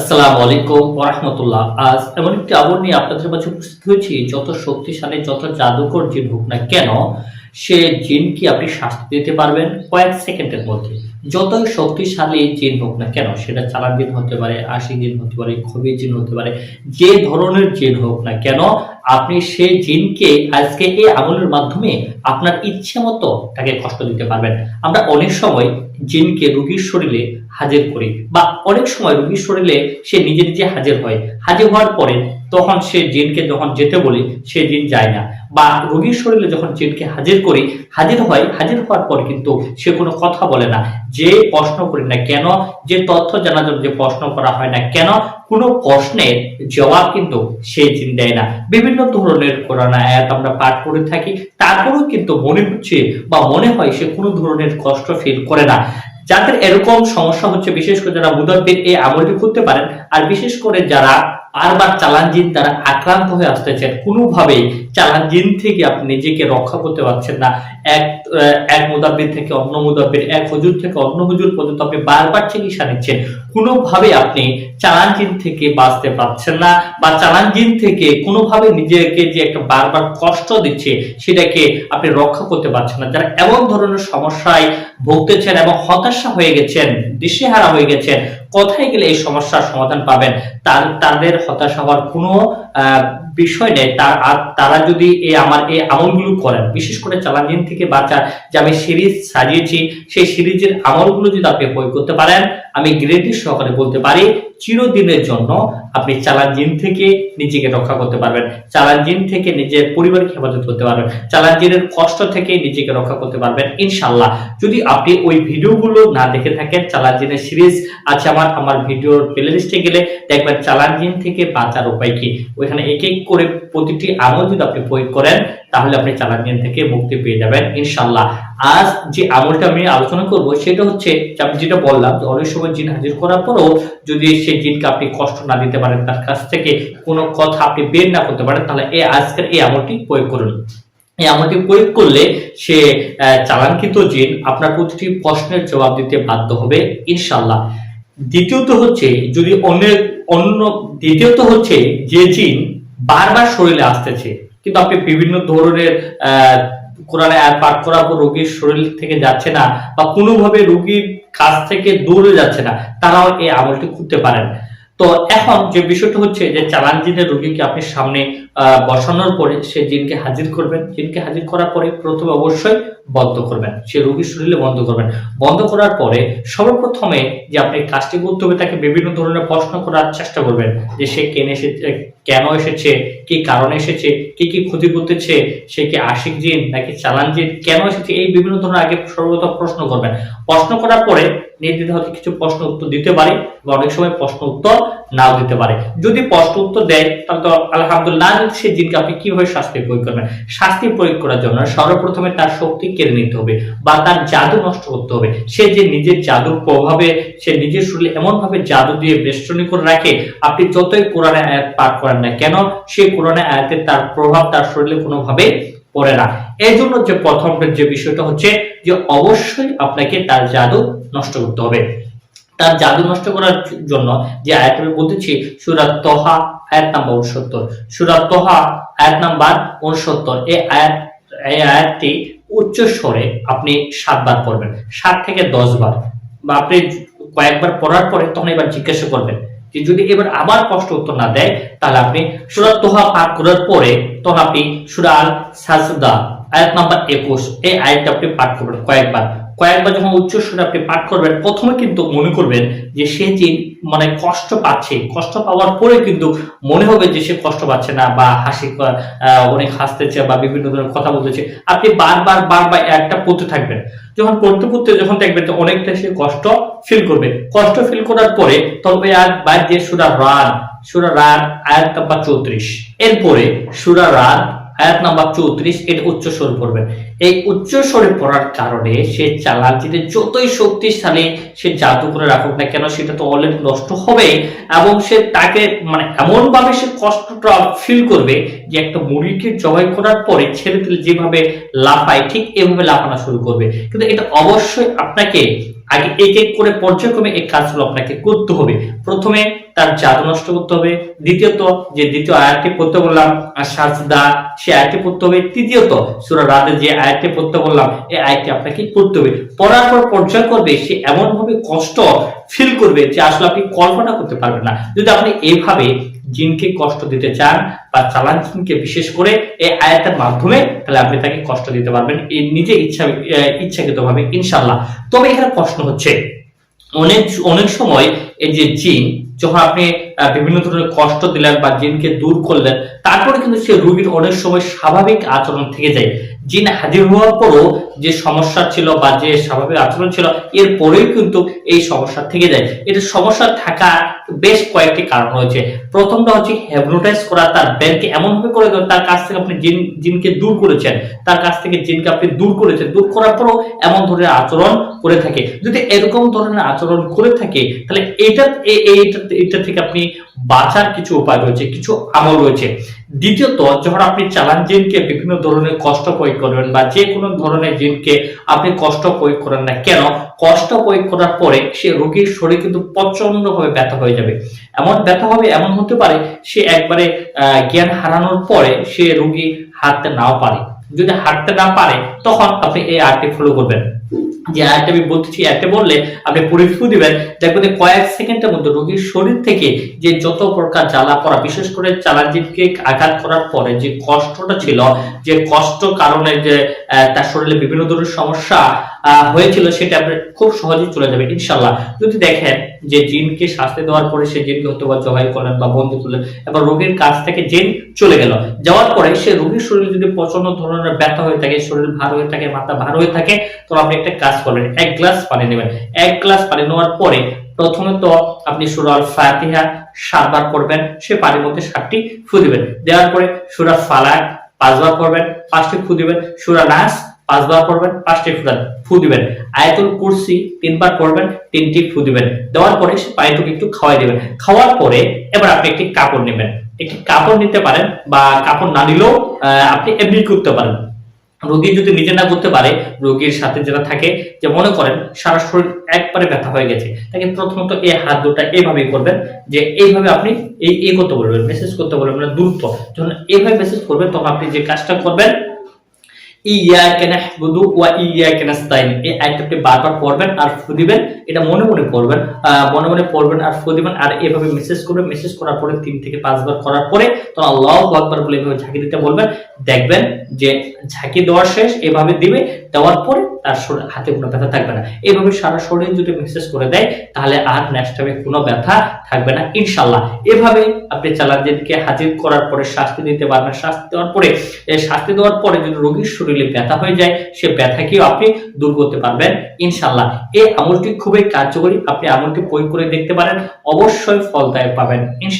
আসসালামু আলাইকুম ওরহমতুল্লাহ আজ এমন একটি আবর নিয়ে আপনাদের মাঝে উপস্থিত হয়েছি। যত শক্তিশালী, যত জাদুকর জিন হোক না কেন, সে জিনকে আপনি শাস্তি দিতে পারবেন? কয়েক সেকেন্ডের মধ্যে। যতই শক্তিশালী জিন হোক না কেন, সেটা চালান জিন হতে পারে, আশি জিন হতে পারে খবি জিন হতে পারে, যে ধরনের জিন হোক না কেন, আপনি সেই জিনকে আজকে এই আমলের মাধ্যমে আপনার ইচ্ছে মতো তাকে কষ্ট দিতে পারবেন। আমরা অনেক সময় জিনকে রোগীর শরীরে হাজির করি। বা অনেক সময় রোগীর শরীরে সে নিজে নিজে হাজির হয়। হাজির হওয়ার পরে তখন সে জিনকে যখন যেতে বলি, সে জিন যায় না। বা রোগীর শরীরে যখন জিনকে হাজির করি, হাজির হয়, হাজির হওয়ার পর কিন্তু সে কোনো কথা বলে না। যে প্রশ্ন করি না কেন, যে তথ্য জানার জন্য যে প্রশ্ন করা হয় না কেন, কোনো প্রশ্নের জবাব কিন্তু সে জিন দেয় না। বিভিন্ন ধরনের কোরআন আয়াত আমরা পাঠ করে থাকি। তারপরেও কিন্তু মনে হচ্ছে বা মনে হয় সে কোনো ধরনের কষ্ট ফিল করে না। যাদের এরকম সমস্যা হচ্ছে বিশেষ করে যারা মুদাব্বির এই আমলটি করতে পারেন আর বিশেষ করে যারা বারবার চালান জিন দ্বারা আক্রান্ত হয়ে আসতেছেন, কোনোভাবেই চালান জিন থেকে আপনি নিজেকে রক্ষা করতে পারছেন না। এক এক মুদাব্বির থেকে অন্য মুদাব্বির, এক হুজুর থেকে অন্য হুজুর পর্যন্ত আপনি বারবার চিকিৎসা নিচ্ছেন। কোনোভাবে আপনি চালান জিন থেকে বাঁচতে পারছেন না বা চালান জিন থেকে কোনোভাবে নিজেকে যে একটা বারবার কষ্ট দিচ্ছে, সেটাকে আপনি রক্ষা করতে পারছেন না। যারা এমন ধরনের সমস্যায় ভুগতেছেন এবং হতাশা হয়ে গেছেন, দিশেহারা হয়ে গেছেন কোথায় গেলে এই সমস্যার সমাধান পাবেন? তার, তাদের হতাশা হওয়ার কোনো বিষয় নেই। তার তারা যদি এই আমার, এই আমলগুলো করেন, বিশেষ করে চালানজিন থেকে বাঁচার যে আমি সিরিজ সাজিয়েছি, সেই সিরিজের আমলগুলো যদি আপনি প্রয়োগ করতে পারেন, আমি গ্যারেন্টি সহকারে বলতে পারি, চিরদিনের জন্য আপনি চালান জিন থেকে নিজেকে রক্ষা করতে পারবেন। চালান জিন থেকে নিজের পরিবারকে হেফাজত করতে পারবেন। চালান জিনের কষ্ট থেকে নিজেকে রক্ষা করতে পারবেন ইনশাল্লাহ যদি আপনি ওই ভিডিওগুলো না দেখে থাকেন চালান জিনের সিরিজ আছে আমার আমার ভিডিওর প্লে প্লেলিস্টে গেলে দেখবেন চালান জিন থেকে বাঁচার উপায় কি। ওইখানে এক এক করে প্রতিটি আমল যদি আপনি প্রয়োগ করেন, তাহলে আপনি চালান জিন থেকে মুক্তি পেয়ে যাবেন ইনশাল্লাহ আজ যে আমলটা আমি আলোচনা করব সেটা হচ্ছে আমি যেটা বললাম অনেক সময় জিন হাজির করার পরও যদি সেই জিনকে আপনি কষ্ট না দিতে পারেন তার কাছ থেকে কোনো কথা আপনি বের না করতে পারেন তাহলে এই আজকের এই আমলটি প্রয়োগ করুন। এই আমলটি প্রয়োগ করলে সে আহ, চালানকৃত জিন আপনার প্রতিটি প্রশ্নের জবাব দিতে বাধ্য হবে ইনশাল্লাহ দ্বিতীয়ত হচ্ছে যদি অনেক অন্য দ্বিতীয়ত হচ্ছে যে জিন বারবার শরীরে আসতেছে কিন্তু আপনি বিভিন্ন ধরনের কোরআনে আয়াত পাঠ করার পর রোগীর শরীর থেকে যাচ্ছে না বা কোনোভাবে রোগীর কাছ থেকে দূরে যাচ্ছে না, তারাও এই আমলটি করতে পারেন। তো এখন যে বিষয়টা হচ্ছে যে চালান জিনের রোগীকে আপনি সামনে বসানোর পরে সে জিনকে হাজির করবেন। জিনকে হাজির করার পরে প্রথমে অবশ্যই বন্ধ করবেন। সে রোগীর শরীরে বন্ধ করবেন। বন্ধ করার পরে সর্বপ্রথমে যে আপনি কাজটি করতে হবে, তাকে বিভিন্ন ধরনের প্রশ্ন করার চেষ্টা করবেন যে সে কেন এসেছে কেন এসেছে, কি কারণে এসেছে, কি কি ক্ষতি করতেছে, সে কি আশিক জিন নাকি চালান জিন, কেন এসেছে, এই বিভিন্ন ধরনের আগে সর্বপ্রথম প্রশ্ন করবেন। প্রশ্ন করার পরে নির্দ্বিধা হয়তো কিছু প্রশ্ন উত্তর দিতে পারে বা অনেক সময় প্রশ্ন উত্তর নাও দিতে পারে। যদি প্রশ্ন উত্তর দেয়, তাহলে তো আলহামদুলিল্লাহ সে জিনকে আপনি কীভাবে শাস্তি প্রয়োগ করবেন? শাস্তি প্রয়োগ করার জন্য সর্বপ্রথমে তার শক্তি কেড়ে নিতে হবে বা তার জাদু নষ্ট করতে হবে। সে যে নিজের জাদুর প্রভাবে, সে নিজের শরীরে এমন ভাবে জাদু দিয়ে বেষ্টনী করে রাখে, আপনি যতই কোরআনে আয়াত পাঠ করেন না কেন, সে কোরআনে আয়াতের তার প্রভাব তার শরীরে কোনোভাবে পড়ে না। এই জন্য যে প্রথম যে বিষয়টা হচ্ছে যে অবশ্যই আপনাকে তার জাদু নষ্ট করতে হবে। তার জাদু নষ্ট করার জন্য যে আয়াত আমি বলতেছি সুরাত তোহা, আয়াত নাম্বার উনসত্তর। সুরাত তোহা, আয়াত নাম্বার উনসত্তর। এই আয়াত, এই আয়াতটি উচ্চ স্বরে আপনি সাতবার পড়বেন, সাত থেকে দশ বার। বা আপনি কয়েকবার পড়ার পরে তখন এবার জিজ্ঞাসা করবেন যে যদি এবার আবার কষ্ট উত্তর না দেয়, তাহলে আপনি সুরাত তোহা পাঠ করার পরে তখন আপনি সুরাল সাজদা আয়াত নাম্বার একুশ, এই আয়াতটা আপনি পাঠ করবেন কয়েকবার। কয়েকবার যখন উচ্চ সুরে আপনি পাঠ করবেন, প্রথমে কিন্তু মনে করবেন যে সে যে মানে কষ্ট পাচ্ছে, কষ্ট পাওয়ার পরে কিন্তু মনে হবে যে সে কষ্ট পাচ্ছে না বা হাসি অনেক হাসতেছে বা বিভিন্ন ধরনের কথা বলতেছে। আপনি বারবার বারবার একটা পড়তে থাকবেন। যখন পড়তে পড়তে যখন দেখবেন যে অনেকটা সে কষ্ট ফিল করবে। কষ্ট ফিল করার পরে তবে আর বাইর যে সুরা রান সুরা রান আয়াত নাম্বার চৌত্রিশ। এরপরে সুরা রান আয়াত নাম্বার চৌত্রিশ, এটা উচ্চ স্বর পড়বেন। এই উচ্চ স্বরে পড়ার কারণে সে চালান যদি যতই শক্তিশালী সে জাদু করে রাখুক না কেন, সেটা তো অলরেডি নষ্ট হবে এবং সে তাকে মানে এমনভাবে সে কষ্টটা ফিল করবে যে একটা মুরগিকে জবাই করার পরে ছেড়ে দিলে যেভাবে লাফায়, ঠিক এভাবে লাফানো শুরু করবে। কিন্তু এটা অবশ্যই আপনাকে আগে এক এক করে পর্যায়ক্রমে এই কাজগুলো আপনাকে করতে হবে। প্রথমে তার জাদু নষ্ট করতে হবে। দ্বিতীয়ত, যে দ্বিতীয় আয়াতটি পড়তে বললাম, আর সাজদা সে আয়াতটি পড়তে হবে। তৃতীয়ত, সুরা রাতে যে আয়াতটি পড়তে বললাম, এই আয়াতটি আপনাকে পড়তে হবে। পড়ার পর পর্যায় করবে সে এমন ভাবে কষ্ট ফিল করবে যে আসলে আপনি কল্পনা করতে পারবেন না। যদি আপনি এইভাবে জিনকে কষ্ট দিতে চান বা চালান জিনকে বিশেষ করে এই আয়াতের মাধ্যমে, তাহলে আপনি তাকে কষ্ট দিতে পারবেন। নিজে ইচ্ছা ইচ্ছাকৃত ভাবে ইনশাল্লাহ তবে এখানে প্রশ্ন হচ্ছে, অনেক অনেক সময় এই যে জিন, যখন আপনি বিভিন্ন ধরনের কষ্ট দিলেন বা জিনকে দূর করলেন, তারপরে কিন্তু সে রোগীর অনেক সময় স্বাভাবিক আচরণ থেকে যায়। জিন হাজির হওয়ার পরও যে সমস্যা ছিল বা যে স্বাভাবিক আচরণ ছিল, এর পরেও কিন্তু এই সমস্যা থেকে যায়। এটা সমস্যা থাকা বেশ কয়েকটি কারণ রয়েছে। প্রথমটা হচ্ছে হ্যাবনোটাইজ করা, তার ব্রেনকে এমন ভাবে করে তার কাছ থেকে আপনি জিন, জিনকে দূর করেছেন, তার কাছ থেকে জিনকে আপনি দূর করেছেন, দূর করার পরও এমন ধরনের আচরণ করে থাকে। যদি এরকম ধরনের আচরণ করে থাকে, তাহলে এটা এটা থেকে আপনি বাঁচার কিছু উপায় রয়েছে, কিছু আমল রয়েছে। দ্বিতীয়ত, যখন আপনি চালান জিনকে বিভিন্ন ধরনের কষ্ট প্রয়োগ করবেন বা যে কোনো ধরনের জিনকে আপনি কষ্ট প্রয়োগ করেন না কেন, কষ্ট প্রয়োগ করার পরে সে রোগীর শরীর কিন্তু প্রচন্ডভাবে ব্যথা হয়ে যাবে। এমন ব্যথা হবে, এমন হতে পারে সে একবারে জ্ঞান হারানোর পরে সে রোগী হাঁটতে নাও পারে। যদি হাঁটতে না পারে, তখন আপনি এই আর্টটি ফলো করবেন। যে আরেকটা আমি বলতেছি একটা বললে আপনি পরিফু দিবেন, দেখবেন কয়েক সেকেন্ডের মধ্যে রোগীর শরীর থেকে যে যত প্রকার জ্বালা পড়া, বিশেষ করে চালাজিকে আঘাত করার পরে যে কষ্টটা ছিল, যে কষ্ট কারণে যে তার শরীরে বিভিন্ন ধরনের সমস্যা হয়েছিল সেটা আপনার খুব সহজেই চলে যাবে ইনশাল্লাহ যদি দেখেন যে জিনকে শাস্তি দেওয়ার পরে সে জিনকে হয়তো বা জবাই করলেন বা বন্দি করলেন এবার রোগীর কাছ থেকে জিন চলে গেল। যাওয়ার পরে সে রোগীর শরীরে যদি প্রচণ্ড ধরনের ব্যথা হয়ে থাকে, শরীর ভার হয়ে থাকে, মাথা ভার হয়ে থাকে, তো আপনি একটা কাজ করবেন এক গ্লাস পানি নেবেন। এক গ্লাস পানি নেওয়ার পরে প্রথমে তো আপনি সুরাল ফাতিহা সাতবার পড়বেন, সে পানির মধ্যে সাতটি ফু দিবেন। দেওয়ার পরে সুরা ফালাক পাঁচবার পড়বেন, পাঁচটি ফু দিবেন, সুরা নাস, পাঁচবার পড়বেন, পাঁচটি ফুরান ফু দিবেন। আয়াতুল কুরসি তিনবার পড়বেন, তিনটি ফু দিবেন। দেওয়ার পরে সে পানিটুকু একটু খাওয়াই দিবেন। খাওয়ার পরে এবার আপনি একটি কাপড় নেবেন। একটি কাপড় নিতে পারেন বা কাপড় না নিলেও আপনি এমনি করতে পারেন। রোগী যদি নিজে না করতে পারে, রোগীর সাথে যারা থাকে, যে মনে করেন সারা শরীর একবারে ব্যথা হয়ে গেছে, তাকে প্রথমত এই হাত দুটা এইভাবে করবেন, যে এইভাবে আপনি এই এই করতে বলবেন মেসেজ করতে বলবেন মানে দ্রুত যখন এইভাবে মেসেজ করবেন, তখন আপনি যে কাজটা করবেন আর দিবেন, এটা মনে মনে মনে মনে পড়বেন আর এভাবে মেসেজ করবেন মেসেজ করার পরে তিন থেকে পাঁচবার করার পরে এভাবে ঝাঁকি দিতে বলবেন। দেখবেন যে ঝাঁকি দেওয়া শেষ, এভাবে দিবে দেওয়ার পরে তার হাতে কোনো ব্যথা থাকবে না। এইভাবে সারা শরীর যদি মেসেজ করে দেয়, তাহলে আর নেক্সট টাইমে কোনো ব্যথা থাকবে না ইনশাল্লাহ এভাবে আপনি চালানদেরকে হাজির করার পরে শাস্তি দিতে পারবেন, শাস্তি দেওয়ার পরে শাস্তি দেওয়ার পরে যদি রোগীর শরীরে ব্যথা হয়ে যায়, সে ব্যথাকেও আপনি দূর করতে পারবেন ইনশাল্লাহ এই আমলটি খুবই কার্যকরী, আপনি আমলটি প্রয়োগ করে দেখতে পারেন, অবশ্যই ফলদায়ক পাবেন ইনশাল্লাহ